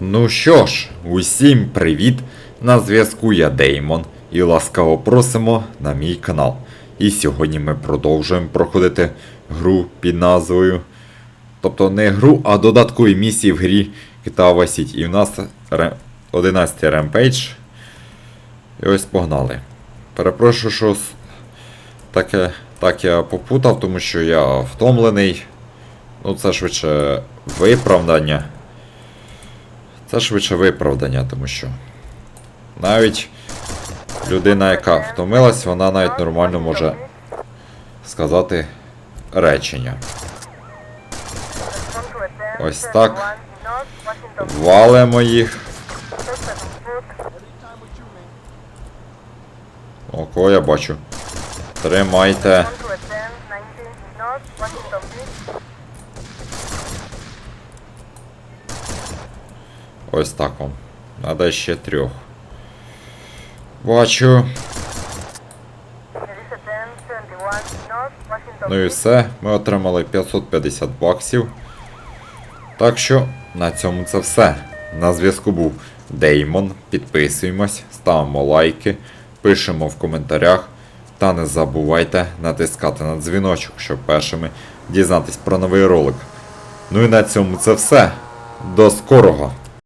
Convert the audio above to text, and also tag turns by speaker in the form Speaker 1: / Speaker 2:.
Speaker 1: Ну що ж, усім привіт! На зв'язку я Деймон і ласкаво просимо на мій канал. І сьогодні ми продовжуємо проходити гру під назвою. Тобто не гру, а додаткові місії в грі Vice City. І в нас ре- 11 ремпейдж. І ось погнали. Перепрошую, що таке, так я попутав, тому що я втомлений. Ну, це швидше виправдання. Це швидше виправдання, тому що навіть людина, яка втомилась, вона навіть нормально може сказати речення. Ось так. Валимо їх. О, я бачу. Тримайте. Ось так вам. Надо ще трьох. Бачу. Ну і все. Ми отримали 550 баксів. Так що на цьому це все. На зв'язку був Деймон. Підписуємось, ставимо лайки, пишемо в коментарях. Та не забувайте натискати на дзвіночок, щоб першими дізнатись про новий ролик. Ну і на цьому це все. До скорого!